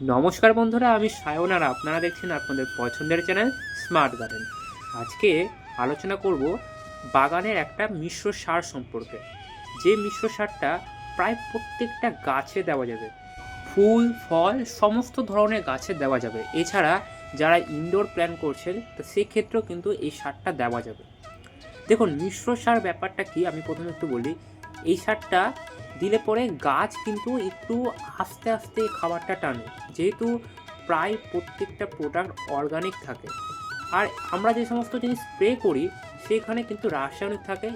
নমস্কার বন্ধুরা, আমি সায়ন আর আপনারা দেখছেন আপনাদের পছন্দের চ্যানেল স্মার্ট গার্ডেন আজকে আলোচনা করব বাগানের একটা মিশ্র সার সম্পর্কে। যে মিশ্র সারটা প্রায় প্রত্যেকটা গাছে দেওয়া যাবে। ফুল, ফল, সমস্ত ধরনের গাছে দেওয়া যাবে। এছাড়া যারা ইনডোর প্ল্যান করছেন, তো সেক্ষেত্রেও কিন্তু এই সারটা দেওয়া যাবে। দেখুন, মিশ্র সার ব্যাপারটা কি? আমি প্রথমে একটু বলি, এই সারটা দিলে পরে গাছ কিন্তু একটু আস্তে আস্তে খাবারটা টানে। যেহেতু প্রায় প্রত্যেকটা প্রোডাক্ট অর্গানিক থাকে। আর আমরা যে সমস্ত জিনিস স্প্রে করি, সেখানে কিন্তু রাসায়নিক থাকে।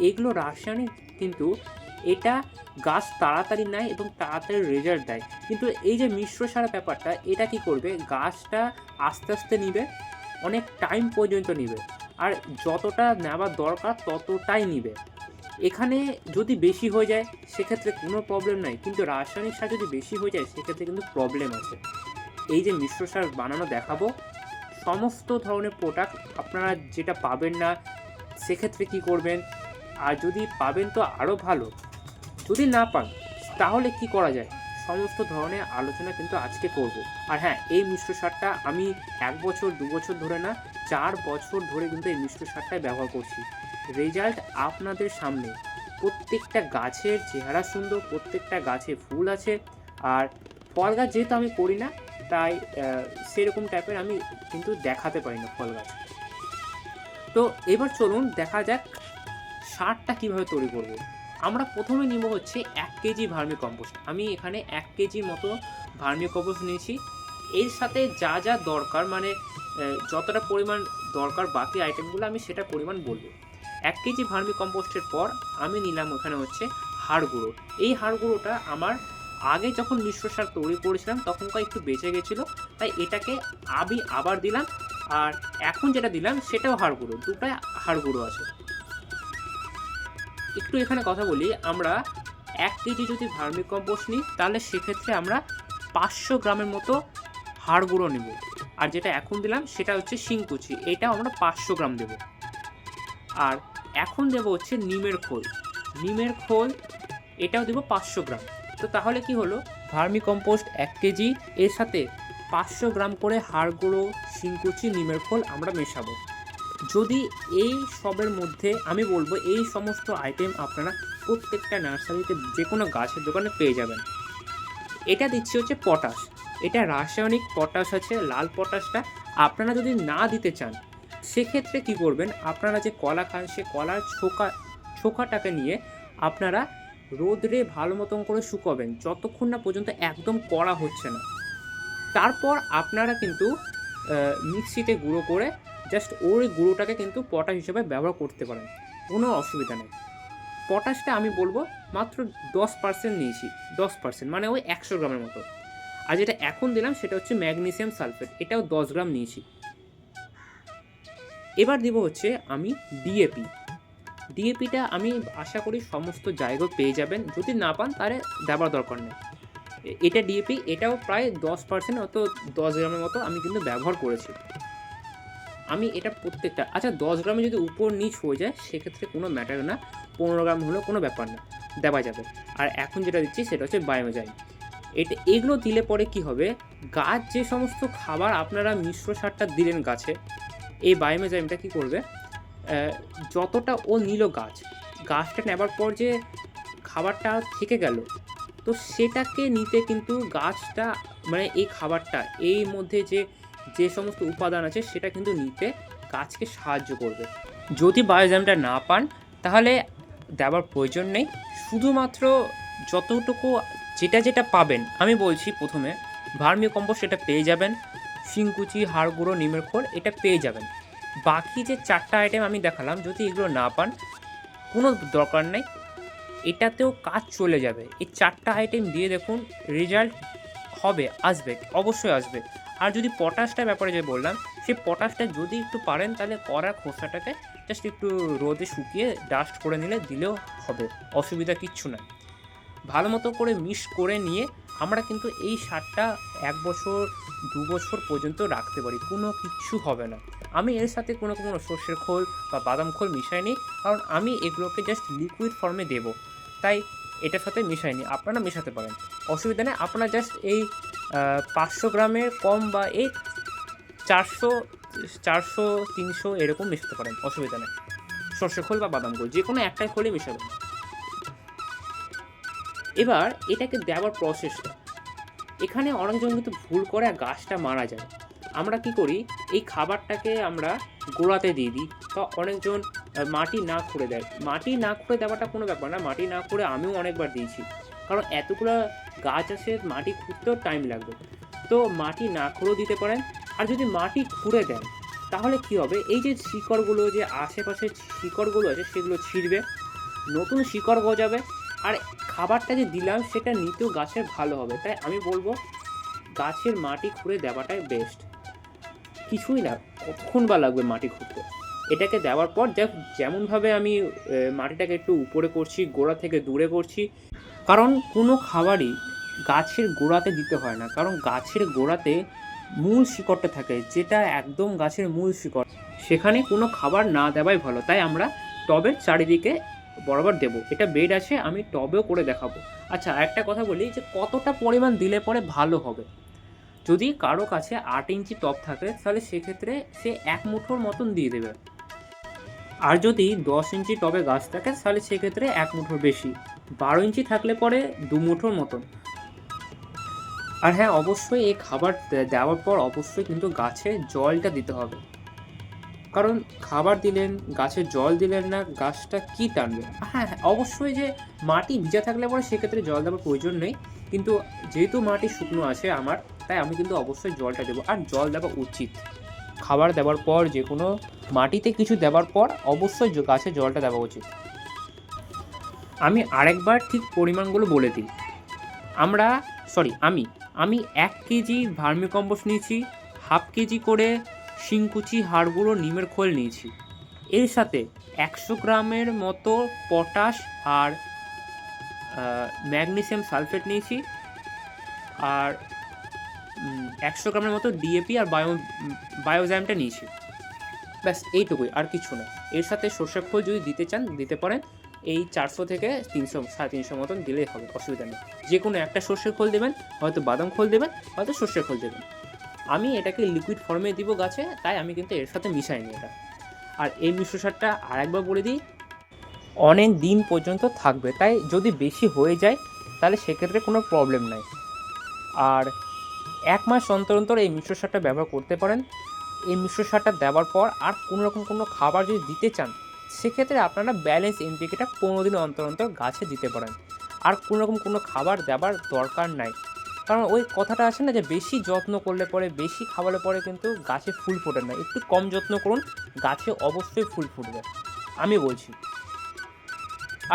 এগুলো রাসায়নিক কিন্তু এটা গাছ তাড়াতাড়ি নেয় এবং তাড়াতাড়ি রেজাল্ট দেয়। কিন্তু এই যে মিশ্র সার ব্যাপারটা, এটা কি করবে? গাছটা আস্তে আস্তে নিবে, অনেক টাইম পর্যন্ত নিবে। আর যতটা নেওয়ার দরকার, ততটাই নিবে। এখানে যদি বেশি হয়ে যায়, সেক্ষেত্রে কোনো প্রবলেম নাই। কিন্তু রাসায়নিক সার যদি বেশি হয়ে যায়, সেক্ষেত্রে কিন্তু প্রবলেম আছে। এই যে মিশ্র সার বানানো দেখাবো, সমস্ত ধরনের প্রোডাক্ট আপনারা যেটা পাবেন না, সেক্ষেত্রে কি করবেন? আর যদি পাবেন তো আরও ভালো। যদি না পান, তাহলে কি করা যায়? সমস্ত ধরনের আলোচনা কিন্তু আজকে করব। আর হ্যাঁ এই মিশ্র সারটা আমি এক বছর, দু বছর ধরে না, চার বছর ধরে কিন্তু এই মিশ্র সারটাই ব্যবহার করছি। রেজাল্ট আপনাদের সামনে। প্রত্যেকটা গাছের চেহারা সুন্দর, প্রত্যেকটা গাছে ফুল আছে। আর ফল গাছ যেহেতু আমি করি না, তাই সেরকম টাইপের আমি কিন্তু দেখাতে পারি না ফল গাছ। তো এবার চলুন দেখা যাক সারটা কীভাবে তৈরি করব। আমরা প্রথমে নিব হচ্ছে এক কেজি ভার্মি কম্পোস্ট আমি এখানে এক কেজি মতো ভার্মি কম্পোস্ট নিয়েছি। এর সাথে যা যা দরকার মানে যতটা পরিমাণ দরকার বাকি আইটেমগুলো আমি সেটা পরিমাণ বলব। এক কেজি ভার্মি কম্পোস্টের পর আমি নিলাম ওখানে হচ্ছে হাড় গুঁড়ো। এই হাড় গুঁড়োটা আমার আগে যখন মিশ্র সার তৈরি করেছিলাম তখনকার একটু বেঁচে গেছিল, তাই এটাকে আমি আবার দিলাম আর এখন যেটা দিলাম সেটাও হাড় গুঁড়ো, দুটাই হাড় গুঁড়ো আছে। একটু এখানে কথা বলি, আমরা এক কেজি যদি ভার্মি কম্পোস্ট নিই তাহলে সেক্ষেত্রে আমরা পাঁচশো গ্রামের মতো হাড় গুঁড়ো নেব। আর যেটা এখন দিলাম সেটা হচ্ছে শিংকুচি, এটাও আমরা পাঁচশো গ্রাম দেবো। আর এখন দেবো হচ্ছে নিমের খোল। নিমের খোল, এটাও দেবো পাঁচশো গ্রাম। তো তাহলে কি হলো? ভার্মি কম্পোস্ট এক কেজি, এর সাথে পাঁচশো গ্রাম করে হাড় গুঁড়ো শিংকুচি, নিমের খোল আমরা মেশাবো। যদি এই সবের মধ্যে আমি বলব, এই সমস্ত আইটেম আপনারা প্রত্যেকটা নার্সারিতে যে কোনো গাছের দোকানে পেয়ে যাবেন। এটা দিচ্ছি হচ্ছে পটাশ। এটা রাসায়নিক পটাশ আছে, লাল পটাশটা। আপনারা যদি না দিতে চান সেক্ষেত্রে কি করবেন? আপনারা যে কলা খান, সে কলার ছোকা, ছোকাটাকে নিয়ে আপনারা রোদরে ভালো মতন করে শুকাবেন। যতক্ষণ না পর্যন্ত একদম কড়া হচ্ছে না। তারপর আপনারা কিন্তু মিক্সিতে গুঁড়ো করে জাস্ট ওই গুঁড়োটাকে কিন্তু পটাশ হিসেবে ব্যবহার করতে পারেন। কোনো অসুবিধা নেই। পটাশটা আমি বলব মাত্র দশ পার্সেন্ট নিয়েছি। দশ পার্সেন্ট মানে ওই একশো গ্রামের মতো। আর যেটা এখন দিলাম সেটা হচ্ছে ম্যাগনেসিয়াম সালফেট। এটাও দশ গ্রাম নিয়েছি। এবার দিব হচ্ছে আমি ডিএপি ডিএপিটা আমি আশা করি সমস্ত জায়গায় পেয়ে যাবেন। যদি না পান, তাহলে দেওয়ার দরকার নেই। এটা ডিএপি এটাও প্রায় দশ পার্সেন্ট অত দশ গ্রামের মতো আমি কিন্তু ব্যবহার করেছি। আমি এটা প্রত্যেকটা আচ্ছা দশ গ্রামে যদি উপর নিচ হয়ে যায়, সেক্ষেত্রে কোনো ম্যাটার না। পনেরো গ্রাম হলেও কোনো ব্যাপার না, দেওয়া যাবে। আর এখন যেটা দিচ্ছি, সেটা হচ্ছে বায়োজাইম এটা, এগুলো দিলে পরে কি হবে? গাছ যে সমস্ত খাবার আপনারা মিশ্র সারটা দিলেন গাছে এই বায়োমেজাইমটা কি করবে? যতটা ও নিল গাছ, গাছটা নেবার পর যে খাবারটা থেকে গেল, তো সেটাকে নিতে কিন্তু গাছটা মানে এই খাবারটা, এই মধ্যে যে যে সমস্ত উপাদান আছে সেটা কিন্তু নিতে গাছকে সাহায্য করবে। যদি বায়োজামটা না পান, তাহলে দেওয়ার প্রয়োজন নেই। শুধুমাত্র যতটুকু, যেটা যেটা পাবেন, আমি বলছি প্রথমে, ভার্মি কম্পোস্ট এটা পেয়ে যাবেন। শিংকুচি হাড় গুঁড়ো নিমের খোল, এটা পেয়ে যাবেন। বাকি যে চারটা আইটেম আমি দেখালাম, যদি এগুলো না পান, কোনো দরকার নেই। এটাতেও কাজ চলে যাবে। এই চারটা আইটেম দিয়ে দেখুন রেজাল্ট হবে, আসবে, অবশ্যই আসবে। আর যদি পটাশটা ব্যাপারে যে বললাম, সেই পটাশটা যদি একটু পারেন, তাহলে কড়ার খোসাটাকে জাস্ট একটু রোদে শুকিয়ে ডাস্ট করে নিলে দিলেও হবে, অসুবিধা কিচ্ছু না ভালো মতো করে মিক্স করে নিয়ে আমরা কিন্তু এই সারটা এক বছর, দু বছর পর্যন্ত রাখতে পারি। কোনো কিচ্ছু হবে না। আমি এর সাথে কোনো কোনো সর্ষের খোল বা বাদাম খোল মিশাইনি কারণ আমি এগুলোকে জাস্ট লিকুইড ফর্মে দেবো। তাই এটার সাথে মিশাইনি আপনারা মেশাতে পারেন। অসুবিধা নেই। আপনারা জাস্ট এই পাঁচশো গ্রামের কম বা এই চারশো চারশো, তিনশো এরকম মেশাতে পারেন। অসুবিধা নেই। সর্ষে খোল বা বাদাম খোল যে কোনো একটাই খোলই মেশাবেন। এবার এটাকে দেওয়ার প্রসেসটা এখানে অনেকজন কিন্তু ভুল করে আর গাছটা মারা যায়। আমরা কি করি, এই খাবারটাকে আমরা গোড়াতে দিয়ে দিই। বা অনেকজন মাটি না খুঁড়ে দেয়। মাটি না খুঁড়ে দেওয়াটা কোনো ব্যাপার না। মাটি না খুঁড়ে আমিও অনেকবার দিয়েছি। কারণ এতগুলো গাছ আছে, মাটি খুঁড়তেও টাইম লাগবে। তো মাটি না খুঁড়েও দিতে পারেন। আর যদি মাটি খুঁড়ে দেন, তাহলে কি হবে? এই যে শিকড়গুলো যে আশেপাশে শিকড়গুলো আছে, সেগুলো ছিঁড়বে। নতুন শিকড় গজাবে। আর খাবারটা যে দিলাম, সেটা নিতেও গাছের ভালো হবে। তাই আমি বলব, গাছের মাটি খুঁড়ে দেওয়াটাই বেস্ট কিছুই না, কতক্ষণ বা লাগবে মাটি খুঁড়তে? এটাকে দেওয়ার পর যেমনভাবে আমি মাটিটাকে একটু উপরে করছি, গোড়া থেকে দূরে করছি, কারণ কোনো খাবারই গাছের গোড়াতে দিতে হয় না। কারণ গাছের গোড়াতে মূল শিকড়টা থাকে, যেটা একদম গাছের মূল শিকড়। সেখানে কোনো খাবার না দেওয়াই ভালো। তাই আমরা টবের চারিদিকে বরাবর দেবো। এটা বেড আছে, আমি টবেও করে দেখাবো। আচ্ছা একটা কথা বলি যে কতটা পরিমাণ দিলে পরে ভালো হবে? যদি কারও কাছে আট ইঞ্চি টব থাকে, তাহলে সেক্ষেত্রে সে এক মুঠোর মতন দিয়ে দেবে। আর যদি দশ ইঞ্চি টবে গাছ থাকে, তাহলে সেক্ষেত্রে এক মুঠোর বেশি। বারো ইঞ্চি থাকলে পরে দু মুঠোর মতন। আর হ্যাঁ অবশ্যই এই খাবার দেওয়ার পর অবশ্যই কিন্তু গাছে জলটা দিতে হবে। কারণ খাবার দিলেন, গাছে জল দিলেন না, গাছটা কি টানবে? হ্যাঁ হ্যাঁ অবশ্যই যে মাটি ভিজা থাকলে পরে সেক্ষেত্রে জল দেওয়ার প্রয়োজন নেই। কিন্তু যেহেতু মাটি শুকনো আছে আমার, তাই আমি কিন্তু অবশ্যই জলটা দেবো। আর জল দেওয়া উচিত। খাবার দেওয়ার পর যে কোনো মাটিতে কিছু দেওয়ার পর অবশ্যই গাছে জলটা দেওয়া উচিত। আমি আরেকবার ঠিক পরিমাণগুলো বলে দিই। আমরা সরি আমি আমি এক কেজি ভার্মিকম্পোস্ট নিয়েছি, হাফ কেজি করে শিংকুচি হাড়গুঁড়ো নিমের খোল নিয়েছি। এর সাথে একশো গ্রামের মতো পটাশ আর ম্যাগনেসিয়াম সালফেট নিয়েছি আর একশো গ্রামের মতো ডিএপি আর বায়ো বায়োজ্যামটা নিয়েছি। ব্যাস, এইটুকুই, আর কিছু না। এর সাথে সর্ষের খোল যদি দিতে চান, দিতে পারেন। এই চারশো থেকে তিনশো, সাড়ে তিনশো মতন দিলেই হবে, অসুবিধা নেই। যে কোনো একটা সর্ষের খোল দেবেন, হয়তো বাদাম খোল দেবেন, হয়তো সর্ষের খোল দেবেন। আমি এটাকে লিকুইড ফর্মে দিব গাছে, তাই আমি কিন্তু এর সাথে মিশাইনি এটা। আর এই মিশ্র সারটা আরেকবার বলে দিই, অনেক দিন পর্যন্ত থাকবে, তাই যদি বেশি হয়ে যায়, তাহলে সেক্ষেত্রে কোনো প্রবলেম নাই। আর এক মাস অন্তর অন্তর এই মিশ্র সারটা ব্যবহার করতে পারেন। এই মিশ্র সারটা দেওয়ার পর আর কোনো রকম কোনো খাবার যদি দিতে চান, সেক্ষেত্রে আপনারা ব্যালেন্স এনপিকেটা পনেরো দিন অন্তর অন্তর গাছে দিতে পারেন। আর কোনো রকম কোনো খাবার দেওয়ার দরকার নাই। কারণ ওই কথাটা আছে না যে বেশি যত্ন করলে পরে, বেশি খাওয়ালে পরে কিন্তু গাছে ফুল ফোটে না। একটু কম যত্ন করুন, গাছে অবশ্যই ফুল ফুটবে। আমি বলছি।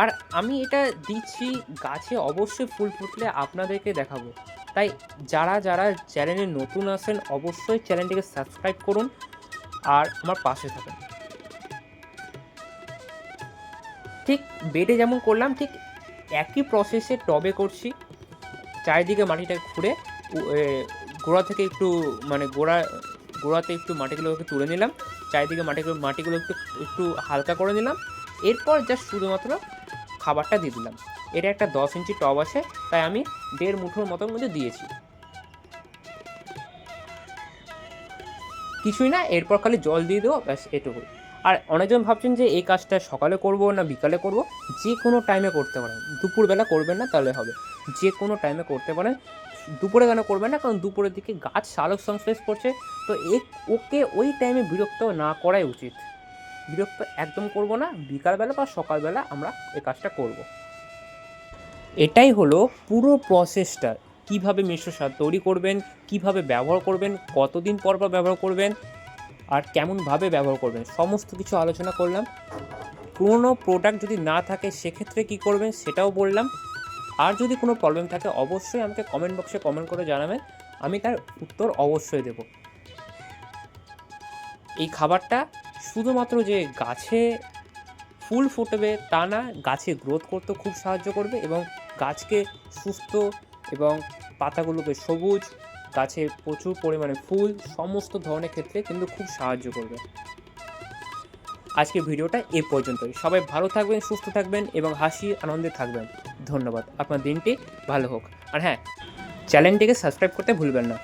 আর আমি এটা দিচ্ছি, গাছে অবশ্যই ফুল ফুটলে আপনাদেরকে দেখাবো। তাই যারা যারা চ্যানেলে নতুন আসেন অবশ্যই চ্যানেলটিকে সাবস্ক্রাইব করুন আর আমার পাশে থাকুন। ঠিক বেডে যেমন করলাম, ঠিক একই প্রসেসে টবে করছি। চারিদিকে মাটিটা খুঁড়ে গোড়া থেকে একটু মানে গোড়া, গোড়াতে একটু মাটিগুলোকে তুলে নিলাম। চারিদিকে মাটিগুলো মাটিগুলো একটু একটু হালকা করে নিলাম। এরপর জাস্ট শুধুমাত্র খাবারটা দিয়ে দিলাম। এটা একটা দশ ইঞ্চি টব আছে, তাই আমি দেড় মুঠোর মতন মধ্যে দিয়েছি। কিছুই না, এরপর খালি জল দিয়ে দেবো, ব্যাস এটুকু আর অনেকজন ভাবছেন যে এই কাজটা সকালে করব না বিকালে করব? যে কোনো টাইমে করতে পারেন। দুপুরবেলা করবেন না, তাহলে হবে। যে কোনো টাইমে করতে পারেন। দুপুরে কেন করবেন না? কারণ দুপুরের দিকে গাছ সালোক সংশ্লেষ করছে। তো ওকে ওই টাইমে বিরক্ত না করাই উচিত। বিরক্ত একদম করব না। বিকালবেলা বা সকালবেলা আমরা এই কাজটা করব। এটাই হলো পুরো প্রসেসটা কীভাবে মিশ্র সার তৈরি করবেন? কীভাবে ব্যবহার করবেন? কতদিন পর পর ব্যবহার করবেন? আর কেমনভাবে ব্যবহার করবেন, সমস্ত কিছু আলোচনা করলাম। কোনো প্রোডাক্ট যদি না থাকে, সেক্ষেত্রে কি করবেন সেটাও বললাম। আর যদি কোনো প্রবলেম থাকে, অবশ্যই আমাকে কমেন্ট বক্সে কমেন্ট করে জানাবেন। আমি তার উত্তর অবশ্যই দেব। এই খাবারটা শুধুমাত্র যে গাছে ফুল ফুটবে তা না, গাছে গ্রোথ করতে খুব সাহায্য করবে এবং গাছকে সুস্থ এবং পাতাগুলোকে সবুজ গাছে প্রচুর পরিমাণে ফুল, সমস্ত ধরনের ক্ষেত্রে কিন্তু খুব সাহায্য করবে। আজকের ভিডিওটা এ পর্যন্তই। সবাই ভালো থাকবেন, সুস্থ থাকবেন এবং হাসি, আনন্দে থাকবেন। ধন্যবাদ। আপনার দিনটি ভালো হোক। আর হ্যাঁ চ্যানেলটিকে সাবস্ক্রাইব করতে ভুলবেন না।